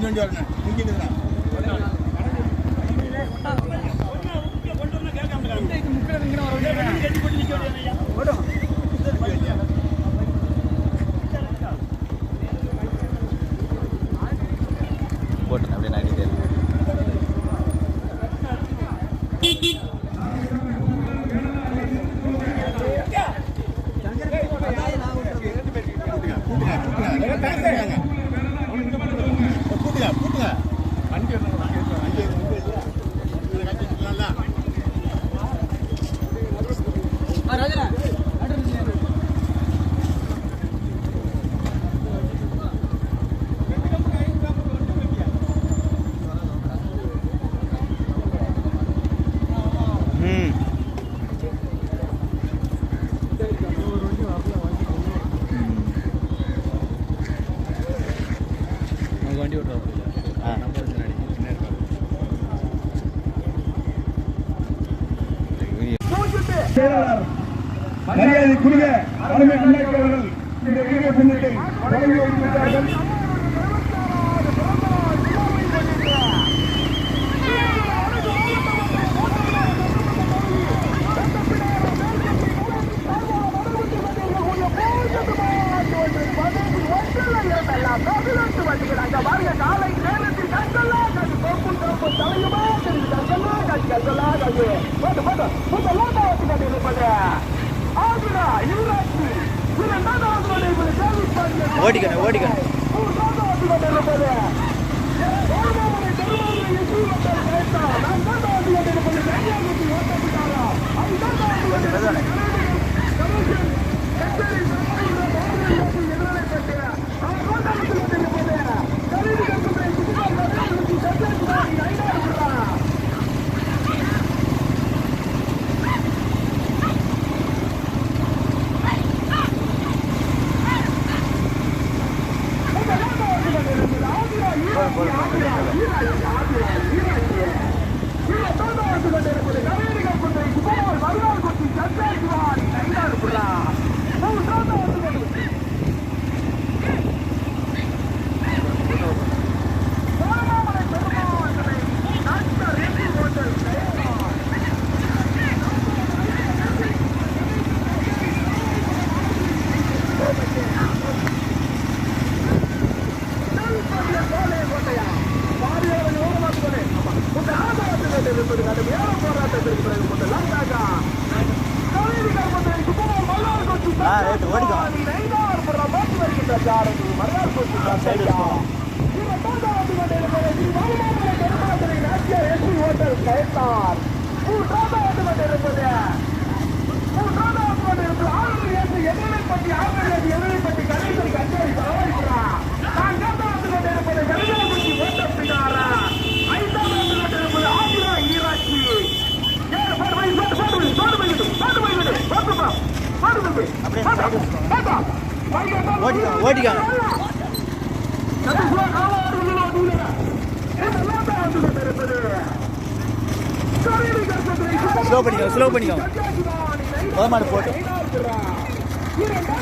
தெரிஞ்சு வண்டி வரணும் வண்டி ஓட்டுறோம் ஆ செயலாளர் மரியாதைக்குரிய அருமை அண்ணாச்சி அவர்கள் இந்த வீடியோ பின்னத்தை வழங்கி வருகிறார்கள். ஓடிக்கணும் ஓடிக்கணும்.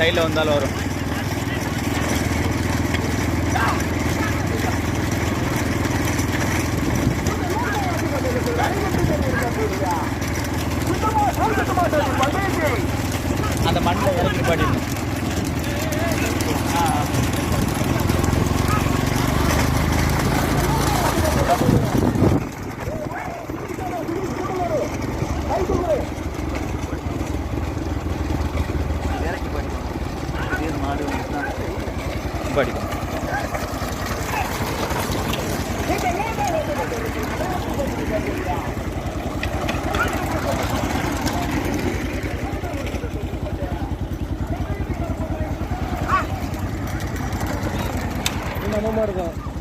சைடில் வந்தாலும் வரும். அந்த மண்ணில் இறக்கி பாட்டிடணும் ஆ ஆ. இறக்கி பண்ணிக்கோங்க திடீர்னு மாடு வந்துச்சுன்னா பாட்டிக்கணும்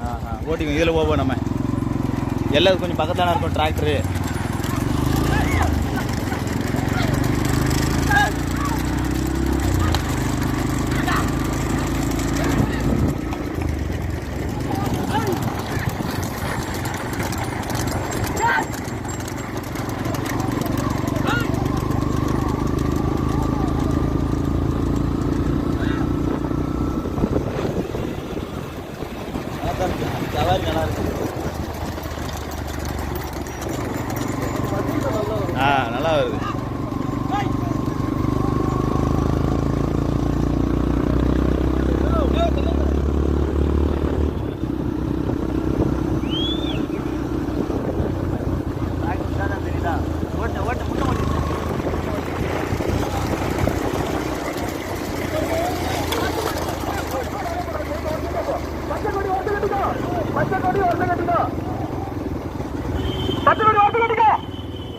ஆ ஆ ஓட்டிக்கோங்க இதில் போவோம் நம்ம. எல்லாம் கொஞ்சம் பக்கத்தான இருக்கும் டிராக்டரு ஆ நல்லா வருது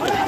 Yeah.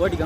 வழி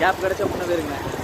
கேப் கிடச்சா முன்ன போயிருங்க.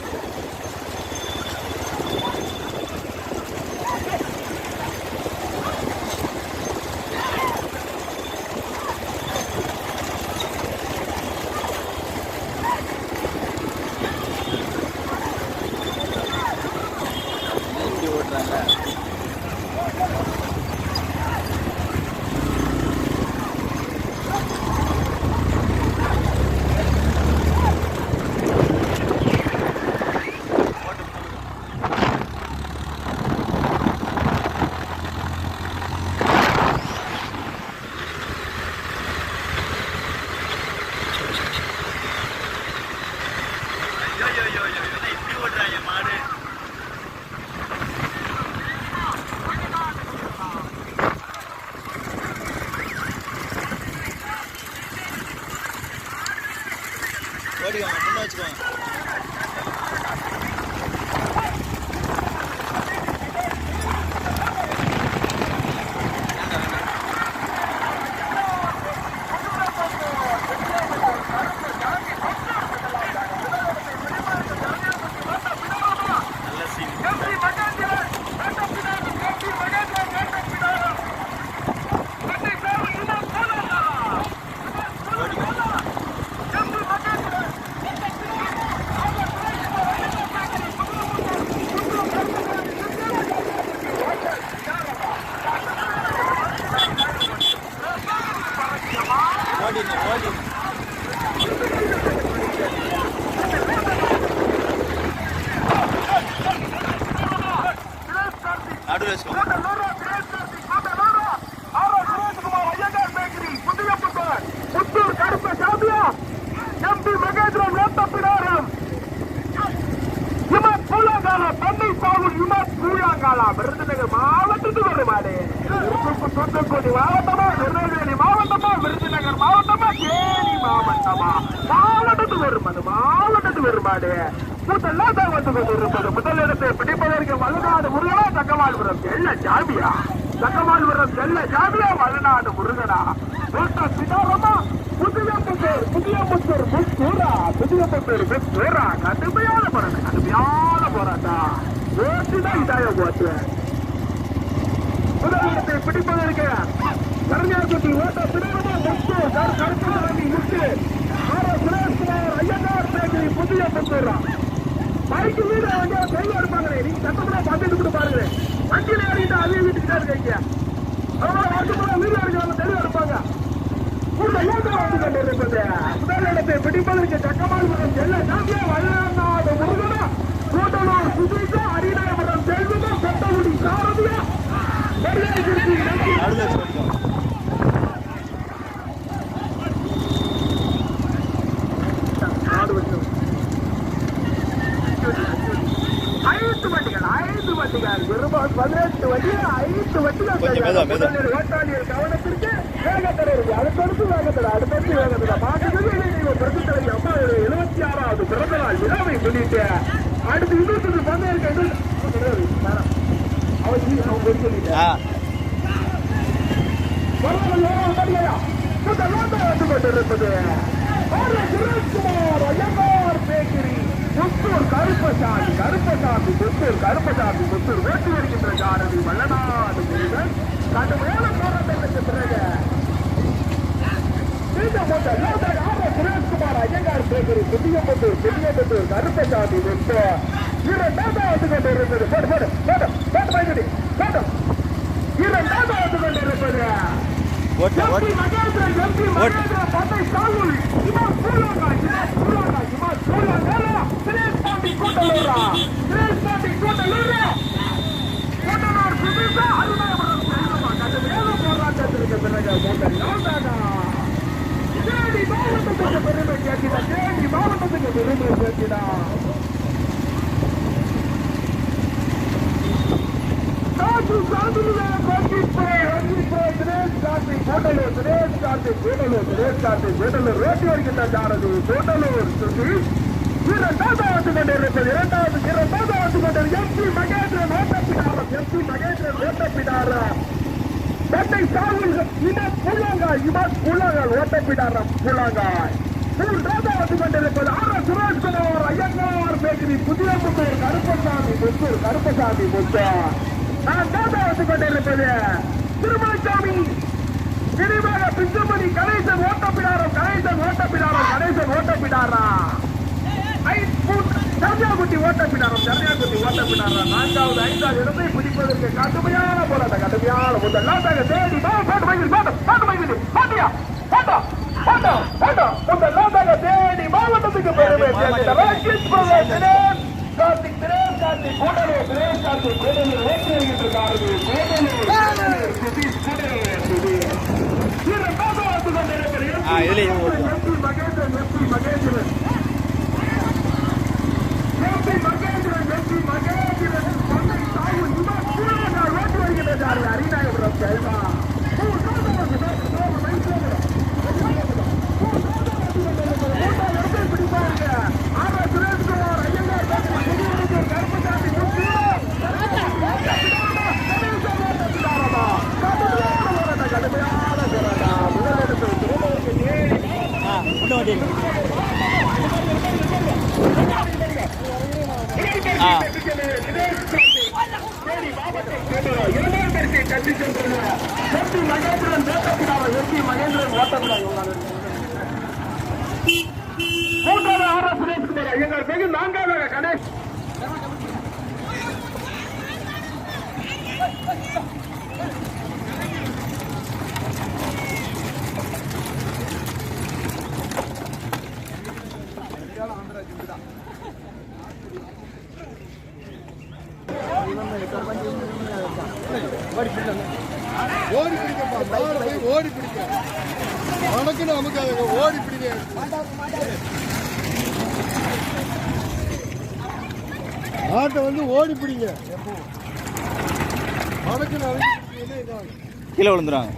மாவட்டத்துக்கு கூட்டெல்லாம் வந்து கொண்டிருப்பது முதலிடத்தை பிடிப்பதற்கு வலுநாடு முருகனா தக்கவாழ்புரம் செல்ல ஜாமியா. தக்கவாழ்புரம் செல்ல ஜாமியா வலுநாடு முருகனா. ஓட்ட சிதாரமா புதியம்புத்தூர் புதியம்புத்தூர் முத்தூரா புதியம்புத்தூர் முத்தூரா கடுமையான போராட்டம் கடுமையான போராட்டம். ஓட்டுதான் இதாய போட்டு முதலிடத்தை பிடிப்பதற்கு கருணாகுட்டி ஓட்ட சிதாரமா முத்து கருத்து முத்து. அடிப்பதற்கு இடத்தை பிடிப்பதற்கு சக்கமால்புரம் செல்ல சாமியா பதினெட்டு வண்டி ஐந்து வண்டிகள் ஓட்டாளியர் கவனத்திற்கு வேகத்தடை இருக்கு அடுத்தடுத்து வேகத்தடை அடுத்தடுத்து வேகத்தடை பாட்டுக்கு பிரசித்தலை அம்மாவுடைய எழுபத்தி ஆறாவது பிறந்த நாள் விழாவை முன்னிட்டு அடுத்து பந்தயம் இருக்கு அவன் அவன் போய் சொல்லிட்டேன் ஆ கருப்பசாமி கருப்பசாமி புத்தூர் கருப்பசாமி புத்தூர் ஓட்டி வருகின்ற ஜானதி வல்லநாடு முருகன். கடுமையான போராட்டத்துக்கு பிறகு சுரேஷ்குமார் ஐயங்கார் பேக்கரி புதியம்பத்தூர் புதியம்பத்தூர் கருப்பசாமி புத்தூர் இரண்டாவது கொண்டிருந்தது போடு போடு போடு போட்டு பயன்படி போட்டு இரண்டாவது கொண்டிருப்பது ஓட்டு எம்பி ஓட்டு மகேந்திரன் எம்பி மகேந்திரன் பட்டை சாகுல். இமாம் பூலாங்கா இமாம் பூலாங்கா இமாம் ಹೋಟೆಲ್ ರೇಟ್ ಯಾರಿಗಿಂತ ಜಾರದು ಹೋಟೆಲ್ ಸುದೀಪ್ கூட்டலூரா கூட்டலூர் சுதீஷா அருணாபுரம் இரண்டாவது ஆண்டு கொண்டிருப்பது இரண்டாவது இரண்டாவது ஆண்டு M MP Mahendran Ottapidaram. MP Mahendran Ottapidaram. தந்தை சாகுல் இமத் புல்லாங்காய் இமத் புல்லாங்காய் ஓட்டப்பிடாரம். புல்லாங்காய் மூன்றாவது வந்து கொண்டிருப்பது R S Sureshkumar Iyengar bakery Pudhiyamuthur Karuppasamy Muthur Karuppasamy Muthur. நான்காவது வந்து கொண்டிருப்பது திருமலைசாமி விரிவாக பிச்சுமணி கணேசன் ஓட்டப்பிடாரம் கணேசன் ஓட்டப்பிடாரம் கணேசன் ஓட்டப்பிடாரா? சர்ஜாகுட்டி ஓட்டப்பிடாரம் சர்ஜாகுட்டி ஓட்டப்பிடாரம். நான்காவது ஐந்தாவது இடத்தை பிடிப்பதற்கு கடுமையான போராட்டம். கடுமையான முதலாக தேடி பாட்டு மைதில் பாட்டு பாட்டு மைதில் பாட்டியா? பாட்டா? பாட்டா? பாட்டா? முதலாக தேடி மாவட்டத்துக்கு பெருமை சேர்ந்த ராஜேஷ் பிரகாஷ் தினேஷ் கார்த்திக் திரேஷ் கார்த்திக் கூட்டணி தினேஷ் கார்த்திக் கூட்டணி ஓட்டி வருகின்றார்கள் கூட்டணி கூட்டணி கூடலூர் சுதீஷ் இரண்டாவது வந்து கொண்டிருக்கிற ஆ, இதுலயே ஓட்டு. MP Mahendran MP Mahendran MP Mahendran MP Mahendran மண்ணை தாயும் இவா சூழலாக ஓட்டு வருகிறது அரிநாயபுரம் செல்வா ஆ முன்ன வண்டி இருக்கு. ஆ மூன்றாவது ஆர் எஸ் சுரேஷ்குமார் ஐயங்கார் பேரு நான்காவது கணேஷ் ஓடி பிடிக்கப்பா மாடு போய் ஓடி பிடிக்க உனக்கு நமக்கு அதுங்க ஓடி பிடிக்க மாட்டை வந்து ஓடி பிடிங்க நமக்கு இதாகும்? கீழே விழுந்துருவாங்க.